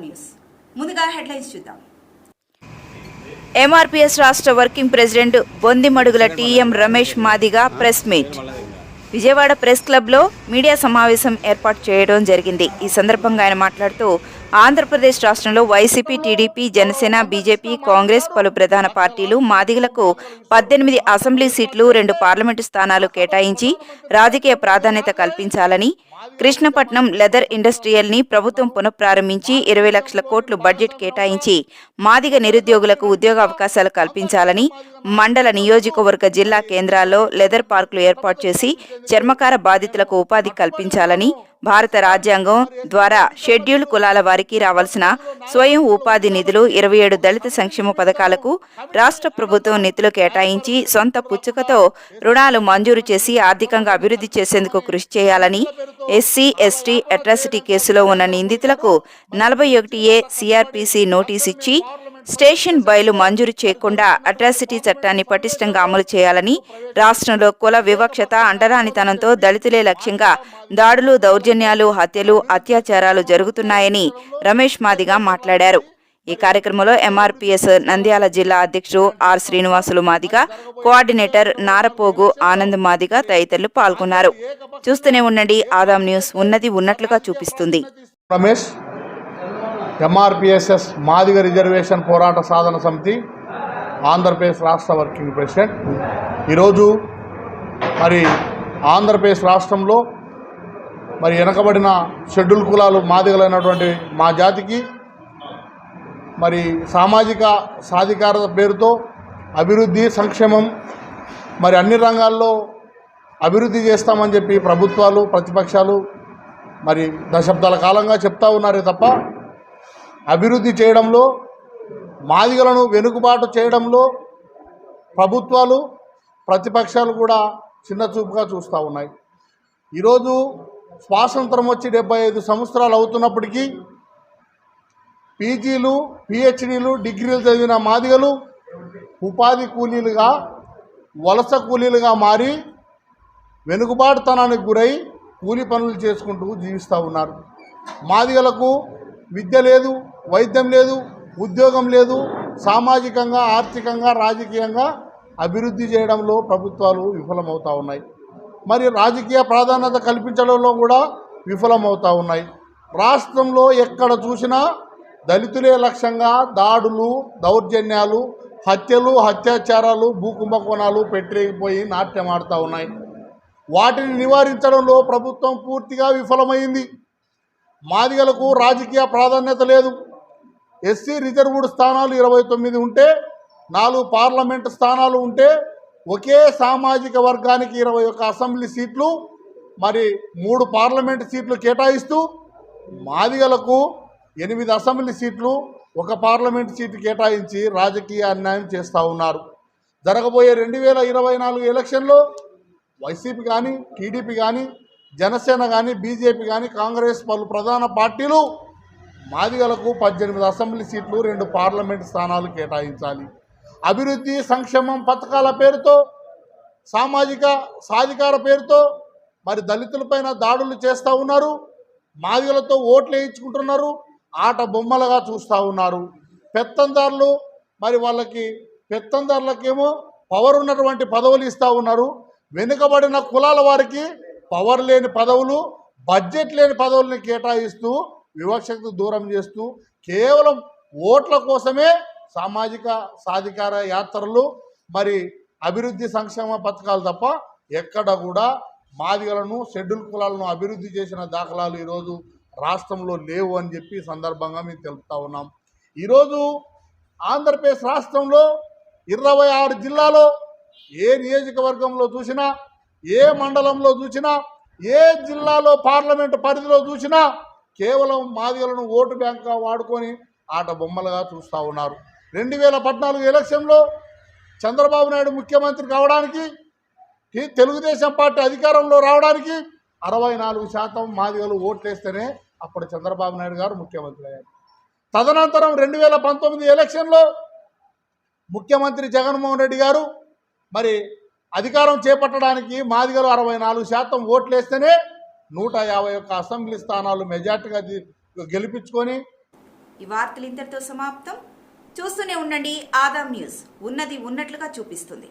Adam news. ముందుగా headlines చూద్దాం. MRPS రాష్ట్ర working president Bondimadugula TM Ramesh Madiga press meet. Vijayawada press క్లబ్లో media సమావేశం ఏర్పాటు చేయడం జరిగింది. ఈ సందర్భంగా ఆయన మాట్లాడుతూ ఆంధ్రప్రదేశ్ రాష్ట్రంలో YCP TDP Janasena BJP Congress పలు ప్రధాన పార్టీలు మాదిగలకు పద్దెనిమిది అసెంబ్లీ సీట్లు రెండు పార్లమెంటు స్థానాలు కేటాయించి రాజకీయ ప్రాధాన్యత కల్పించాలని కృష్ణపట్నం లెదర్ ఇండస్ట్రియల్ని ప్రభుత్వం పునఃప్రారంభించి ఇరవై లక్షల కోట్లు బడ్జెట్ కేటాయించి మాదిగ నిరుద్యోగులకు ఉద్యోగ అవకాశాలు కల్పించాలని మండల నియోజకవర్గ జిల్లా కేంద్రాల్లో లెదర్ పార్కులు ఏర్పాటు చేసి చర్మకార బాధితులకు ఉపాధి కల్పించాలని భారత రాజ్యాంగం ద్వారా షెడ్యూల్ కులాల వారికి రావాల్సిన స్వయం ఉపాధి నిధులు ఇరవై ఏడు దళిత సంక్షేమ పథకాలకు రాష్ట్ర ప్రభుత్వం నిధులు కేటాయించి సొంత పుచ్చుకతో రుణాలు మంజూరు చేసి ఆర్థికంగా అభివృద్ధి చేసేందుకు కృషి చేయాలని ఎస్సీ ఎస్టీ అట్రాసిటీ కేసులో ఉన్న నిందితులకు నలభై ఒకటి ఏ సిఆర్పిసి నోటీస్ ఇచ్చి స్టేషన్ బయలు మంజూరు చేయకుండా అట్రాసిటీ చట్టాన్ని పటిష్టంగా అమలు చేయాలని రాష్ట్రంలో కుల వివక్షత అండరానితనంతో దళితులే లక్ష్యంగా దాడులు దౌర్జన్యాలు హత్యలు అత్యాచారాలు జరుగుతున్నాయని రమేష్ మాదిగా మాట్లాడారు. ఈ కార్యక్రమంలో ఎంఆర్పీఎస్ నంద్యాల జిల్లా అధ్యక్షుడు ఆర్ శ్రీనివాసులు మాదిగా కోఆర్డినేటర్ నారపోగు ఆనంద్ మాదిగా తదితరులు పాల్గొన్నారు. చూస్తూనే ఉండండి ఆదాం న్యూస్ ఉన్నది ఉన్నట్లుగా చూపిస్తుంది. రమేష్ ఎంఆర్పిఎస్ఎస్ మాదిగ రిజర్వేషన్ పోరాట సాధన సమితి ఆంధ్రప్రదేశ్ రాష్ట్ర వర్కింగ్ ప్రెసిడెంట్. ఈరోజు మరి ఆంధ్రప్రదేశ్ రాష్ట్రంలో మరి వెనకబడిన షెడ్యూల్ కులాలు మాదిగలైనటువంటి మా జాతికి మరి సామాజిక సాధికారత పేరుతో అభివృద్ధి సంక్షేమం మరి అన్ని రంగాల్లో అభివృద్ధి చేస్తామని చెప్పి ప్రభుత్వాలు ప్రతిపక్షాలు మరి దశాబ్దాల కాలంగా చెప్తా ఉన్నారే తప్ప అభివృద్ధి చేయడంలో మాదిగలను వెనుకబాటు చేయడంలో ప్రభుత్వాలు ప్రతిపక్షాలు కూడా చిన్న చూపుగా చూస్తూ ఉన్నాయి. ఈరోజు స్వాతంత్రం వచ్చి డెబ్బై ఐదు సంవత్సరాలు అవుతున్నప్పటికీ పీజీలు పిహెచ్డీలు డిగ్రీలు చదివిన మాదిగలు ఉపాధి కూలీలుగా వలస కూలీలుగా మారి వెనుకబాటుతనానికి గురై కూలి పనులు చేసుకుంటూ జీవిస్తూ ఉన్నారు. మాదిగలకు విద్య లేదు వైద్యం లేదు ఉద్యోగం లేదు సామాజికంగా ఆర్థికంగా రాజకీయంగా అభివృద్ధి చేయడంలో ప్రభుత్వాలు విఫలమవుతూ ఉన్నాయి. మరి రాజకీయ ప్రాధాన్యత కల్పించడంలో కూడా విఫలమవుతూ ఉన్నాయి. రాష్ట్రంలో ఎక్కడ చూసినా దళితులే లక్ష్యంగా దాడులు దౌర్జన్యాలు హత్యలు హత్యాచారాలు భూకుంభకోణాలు పెట్టిపోయి నాట్యం ఆడుతూ ఉన్నాయి. వాటిని నివారించడంలో ప్రభుత్వం పూర్తిగా విఫలమైంది. మాదిగలకు రాజకీయ ప్రాధాన్యత లేదు. ఎస్సీ రిజర్వ్డ్ స్థానాలు ఇరవై తొమ్మిది ఉంటే నాలుగు పార్లమెంట్ స్థానాలు ఉంటే ఒకే సామాజిక వర్గానికి ఇరవై ఒక్క అసెంబ్లీ సీట్లు మరి మూడు పార్లమెంట్ సీట్లు కేటాయిస్తూ మాదిగలకు ఎనిమిది అసెంబ్లీ సీట్లు ఒక పార్లమెంట్ సీటు కేటాయించి రాజకీయ అన్యాయం చేస్తూ ఉన్నారు. జరగబోయే రెండు వేల ఇరవై నాలుగు ఎలక్షన్లో వైసీపీ కానీ టీడీపీ కానీ జనసేన కానీ బీజేపీ కానీ కాంగ్రెస్ పలు ప్రధాన పార్టీలు మాదిగలకు పద్దెనిమిది అసెంబ్లీ సీట్లు రెండు పార్లమెంట్ స్థానాలు కేటాయించాలి. అభివృద్ధి సంక్షేమం పథకాల పేరుతో సామాజిక సాధికార పేరుతో మరి దళితులపైన దాడులు చేస్తూ ఉన్నారు. మాదిగలతో ఓట్లు వేయించుకుంటున్నారు. ఆట బొమ్మలుగా చూస్తూ ఉన్నారు. పెత్తందారులు మరి వాళ్ళకి పెత్తందారులకేమో పవర్ ఉన్నటువంటి పదవులు ఇస్తూ ఉన్నారు. వెనుకబడిన కులాల వారికి పవర్ లేని పదవులు బడ్జెట్ లేని పదవుల్ని కేటాయిస్తూ వివక్షకు దూరం చేస్తూ కేవలం ఓట్ల కోసమే సామాజిక సాధికార యాత్రలు మరి అభివృద్ధి సంక్షేమ పథకాలు తప్ప ఎక్కడ కూడా మాదిగలను షెడ్యూల్ కులాలను అభివృద్ధి చేసిన దాఖలాలు ఈరోజు రాష్ట్రంలో లేవు అని చెప్పి సందర్భంగా మేము తెలుపుతా ఉన్నాం. ఈరోజు ఆంధ్రప్రదేశ్ రాష్ట్రంలో ఇరవై ఆరు జిల్లాలో ఏ నియోజకవర్గంలో చూసినా ఏ మండలంలో చూసినా ఏ జిల్లాలో పార్లమెంటు పరిధిలో చూసినా కేవలం మాదిగలను ఓటు బ్యాంక్గా వాడుకొని ఆట బొమ్మలుగా చూస్తూ ఉన్నారు. రెండు వేల పద్నాలుగు ఎలక్షన్లో చంద్రబాబు నాయుడు ముఖ్యమంత్రి కావడానికి ఈ తెలుగుదేశం పార్టీ అధికారంలో రావడానికి అరవై నాలుగు శాతం మాదిగలు ఓట్లేస్తేనే అప్పుడు చంద్రబాబు నాయుడు గారు ముఖ్యమంత్రి అయ్యారు. తదనంతరం రెండు వేల పంతొమ్మిది ఎలక్షన్లో ముఖ్యమంత్రి జగన్మోహన్ రెడ్డి గారు మరి అధికారం చేపట్టడానికి మాదిగలు అరవై నాలుగు శాతం ఓట్లేస్తేనే నూట యాభై ఒక్క అసెంబ్లీ స్థానాలు మెజార్టీగా గెలిపించుకొని ఈ వార్తలు ఇంతటితో సమాప్తం. చూస్తూనే ఉండండి ఆదాం న్యూస్. ఉన్నది ఉన్నట్లుగా చూపిస్తుంది.